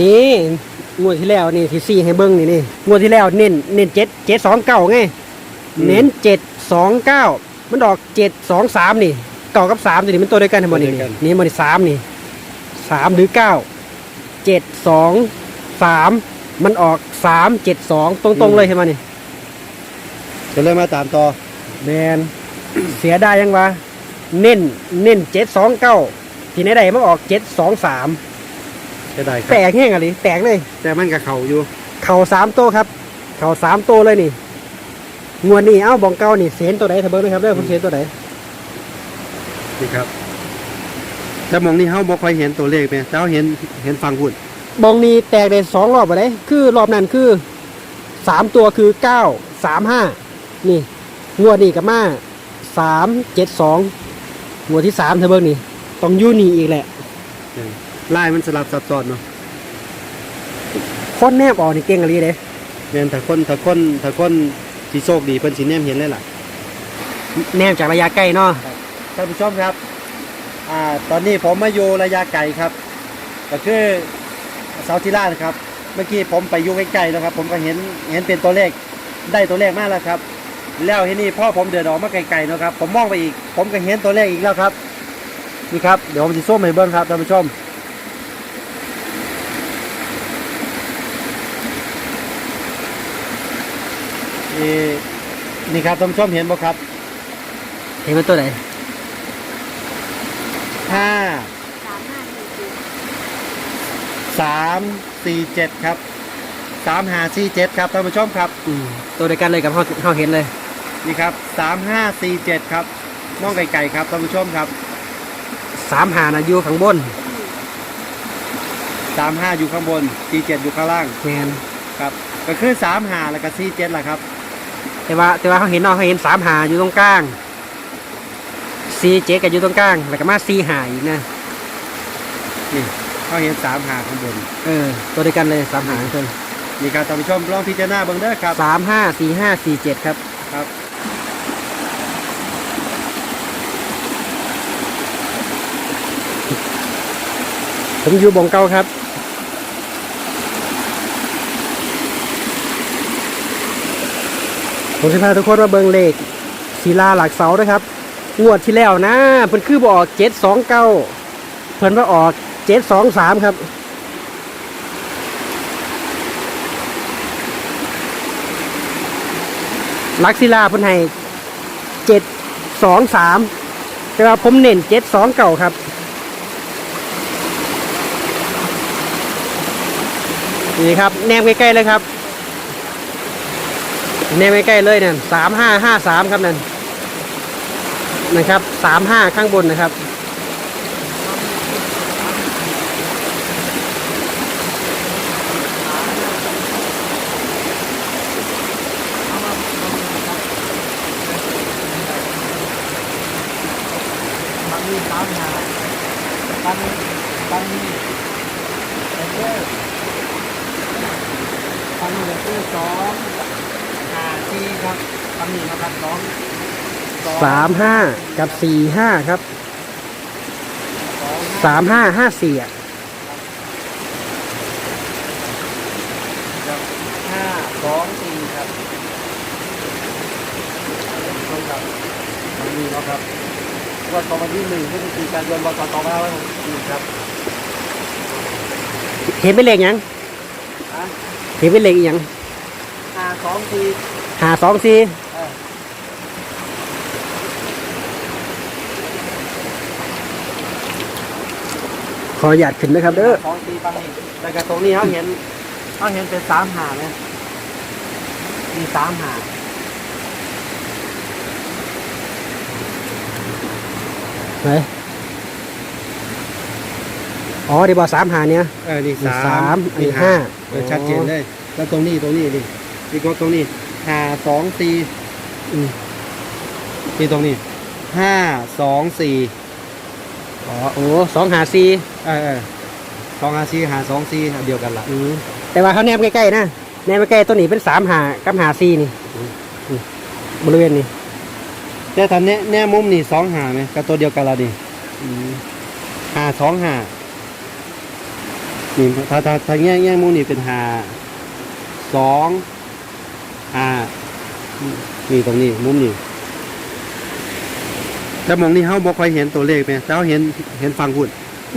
นี่งวดที่แล้วนี่ที่สี่ให้เบิ้งนี่นี่งวดที่แล้วเน้นเน้นเจ็ดเจ็ดสองเก้าไงอืมเน้นเจ็ดสองเก้ามันออกเจ็ดสองสามนี่เก้ากับสามตัวนี้มันตัวเดียวกันทั้งหมดนี่ตัวเดียวกันนี่มันสามนี่สามหรือเก้าเจ็ดสองสามมันออกสามเจ็ดสองตรงๆเลยใช่ไหมนี่ก็เลยมาตามต่อแมนเสียดายยังวะเน้นเน้นเจ็ดสองเก้าทีไหนใดมันออกเจ็ดสองสาม จะได้คแตรับกแห้งอะไรแตกเลย แต่มันกับเขาอยู่ เข่าสามโตวครับ เข่าสามโตวเลยนี่งวดนี้เอ้าบองเก้านี่เสียนตัวไหนทะเบิ้งนะครับเด้อผมเสียนตัวไหนนี่ครับแต่หมองนี่เฮาบ่ค่อยเห็นตัวเลขไหมแต่เฮาเห็นเห็นฟังพูดบองนี้แตกได้สองรอบไปเลยคือรอบนั้นคือสามตัวคือเก้าสามห้านี่งวดนี้กับมาสามเจ็ดสองงวดที่สามทะเบิ้งนี่ต้องอยูนี่อีกแหละ ลายมันสลับซับซ้อนเนาะค้นแนบออกนี่เก่งอะไรเลยแม่นถ้าคนถ้าคนถ้าคนสิโชคดีเพิ่นสิแนมเห็นเลยล่ะ แนบจากระยะใกล้เนาะท่านผู้ชมครับ อ่า ตอนนี้ผมมาอยู่ระยะไกลครับ ก็คือเสาทิล่านะครับ เมื่อกี้ผมไปอยู่ใกล้ๆนะครับ ผมก็เห็นเห็นเป็นตัวเลข ได้ตัวเลขมากแล้วครับ แล้วทีนี้พ่อผมเดินออกมาไกลๆนะครับ ผมมองไปอีก ผมก็เห็นตัวเลขอีกแล้วครับ นี่ครับ เดี๋ยวผมจะส้มให้เบิ้งครับท่านผู้ชม นี่นี่ครับท่านผู้ชมเห็นบ่ครับ เห็นมันตัวไหนห้าสามสี่เจ็ดครับสามห้าสี่เจ็ดครับท่านผู้ชมครับ อืมตัวเดียวกันเลยกับเขาเขาเห็นเลย นี่ครับสามห้าสี่เจ็ดครับมองไกลๆครับท่านผู้ชมครับสามหานะอยู่ข้างบนสามห้าอยู่ข้างบนสี่เจ็ดอยู่ข้างล่างแมนครับ ก็คือสามห้าแล้วก็สี่เจ็ดแหละครับ แต่ว่าแต่ว่าเขาเห็นเนาะเขาเห็นสามหาอยู่ตรงกลางซีเจกับอยู่ตรงกลาง แล้วก็มาซีหาอีกนะนี่เขาเห็นสามห้าข้างบน เออ ตัวเดียวกันเลยสามหาเพิ่นนี่ครับท่านผู้ชมลองพิจารณาเบิ่งเด้อครับสามห้าสี่ห้าสี่เจ็ดครับครับผมอยู่บองเก้าครับ ผมจะพาทุกคนมาเบิงเลขศิลาหลักเสาด้วยครับ งวดที่แล้วนะเพิ่นคือบออกเจ็ดสองเก้าเพิ่นว่าออกเจ็ดสองสามครับหลักศิลาเพิ่นให้เจ็ดสองสามแต่ว่าผมเน้นเจ็ดสองเก่าครับนี่ครับแนมใกล้ๆเลยครับ แนมใกล้เลยเนั่นสามห้าห้าสามครับนั่นนะครับสามห้าข้างบนนะครับมันมีสามห้าตันตันเออตันเหลือคือสอง ห้าสี่ครับตันนี้นะครับสองสามห้ากับสี่ห้าครับสองสามห้าห้าสี่อะครับห้าสองสี่ครับต้องครับมันมีแล้วครับวันต่อวันที่หนึ่งพฤศจิกายนวันต่อต่อมาวันที่ครับเห็นเป็นเลขหยังอะเห็นเป็นเลขอีหยังห้าสองสี่ หาสองสี่เออขอหยาดขึ้นนะครับเด้อสองสี่ปังนี่แต่กระตรงนี้เขาเห็นเขาเห็นเป็นสามหาไหมมีสามหาไหนอ๋อเดี๋ยวบอกสามหาเนี่ยเออนี่นี่สาสามมอันนี้ห้าเออชัดเจนเลย แล้วตรงนี้ตรงนี้นี่นี่ก็ตรงนี้ ห้าสองสี่อืมนี่ตรงนี้ห้าสองสี่อ๋อโอ้สองหาสี่เออเออสองห้าสี่หาสองสี่อันเดียวกันละอืมแต่ว่าเขาแนบใกล้ๆนะแนบใกล้ๆตัวนี้เป็นสามหากับหาสี่นี่อืมบริเวณนี้แต่ตอนนี้แน่มุมนี่สองหาไหมกับตัวเดียวกันละดิหาสองหานี่ถ้าถ้าถ้าแง่แง่มุมนี่เป็นหาสอง ห้านี่ตรงนี้มุมนี้แต่มองนี่เฮาบ่ค่อยเห็นตัวเลขไหมแต่เฮาเห็นเห็นฟังพูด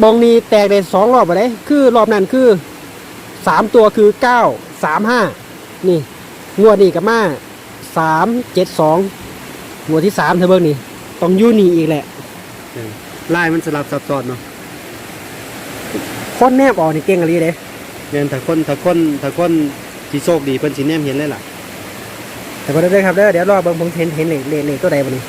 บองนี้แตกได้สองรอบไปเลยคือรอบนั้นคือสามตัวคือเก้าสามห้านี่ งวดนี้กับมาสามเจ็ดสองงวดที่สามเธอเบิ่งนี่ต้องอยูนี่อีกแหละเออลายมันสลับซับซ้อนเนาะคนแนบออกนี่เก่งอะไรเด้แม่นถ้าคนถ้าคนถ้าคนสิโชคดีเพิ่นสิแนมเห็นเลยล่ะ แต่ก็ได้ครับเด้อเดี๋ยวรอเบิ่งผมเห็นเห็นเลขเลขเลขตัวใดบ่นี่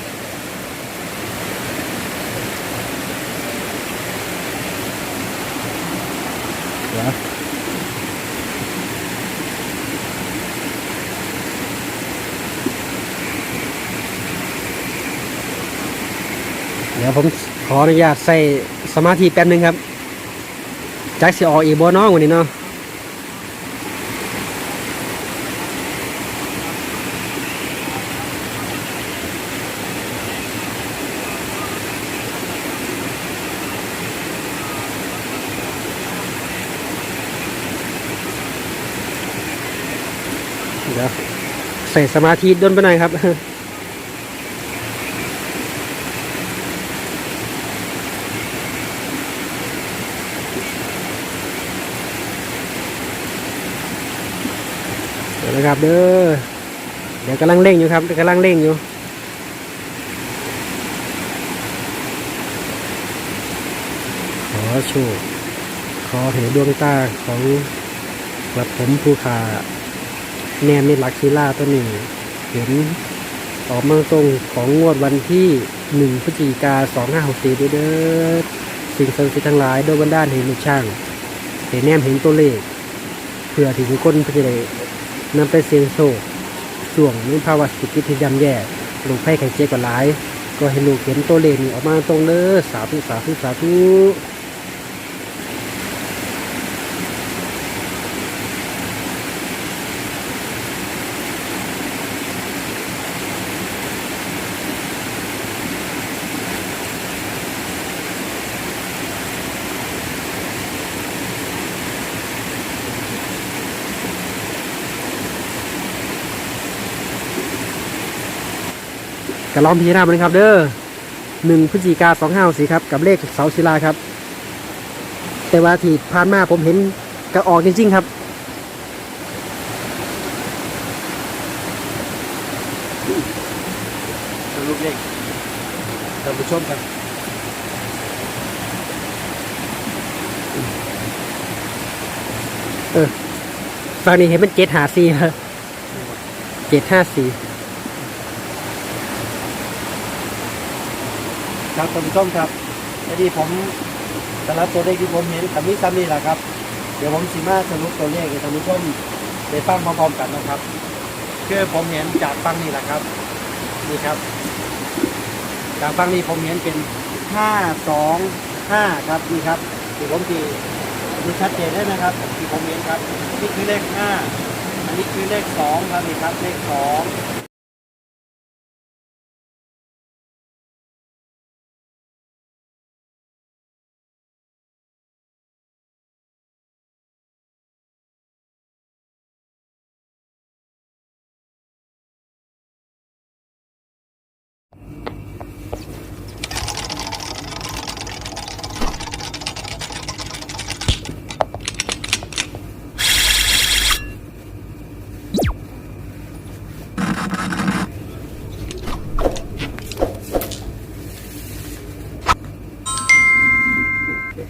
เดี๋ยวผมขออนุญาตใส่สมาธิแป๊บหนึงครับจักสิออกอีกบ่น้องวันนี้เนาะ ดี๋ยวใส่สมาธิด้นไปหน่อยครับเดี๋ยวนะครับเด้อเดี๋ยวกำลังเร่งอยู่ครับกำลังเร่งอยู่ขอโชคขอเห็นดวงตาของกระผมภูขา แนมในหลักศิลาตัวหนี้เห็นออกมาตรงของงวดวันที่หนึ่งพฤศจิกาสองห้าหกสี่เด้อสิ่งศักดิ์สิทธิ์ทั้งหลายโดยบันดาเห็นลูกช่างเห็นแนมเห็นตัวเลขเพื่อที่ทุกคนเพื่อจะได้นำไปเสียงโศกช่วงนี้ภาวะเศรษฐกิจที่ย่ำแย่ลูกไพ่ไข่เจ๊กว่าหลาย ก็ให้ลูกเห็นตัวเลขนี้ออกมาตรงเด้อสาธุสาธุสาธุ กระล้อมพิจารณาไปนะครับ เด้อหนึ่งพฤศจิกาสองห้าสี่ครับ กับเลขเสาศิลาครับ แต่ว่าที่ผ่านมาผมเห็นกระออกจริง ๆ ครับ สรุปเลขท่านผู้ชมครับฝั่งนี้เห็นเป็นเจ็ดหาสี่ครับเจ็ดห้าสี่ ครับท่านผู้ชมครับไอ้ที่ผมแต่ละตัวเลขที่ผมเห็นกับนี้ซ้ำนี่แหละครับ เดี๋ยวผมสิมาสรุปตัวเลขให้ท่านผู้ชมได้ฟังพร้อมๆกันนะครับ คือผมเห็นจากฟังนี่แหละครับนี่ครับ จากฟังนี้ผมเห็นเป็นห้าสองห้าครับนี่ครับที่ผมตีดูชัดเจนได้นะครับที่ผมเห็นครับนี่คือเลขห้าอันนี้คือเลขสองครับนี่ครับเลขสอง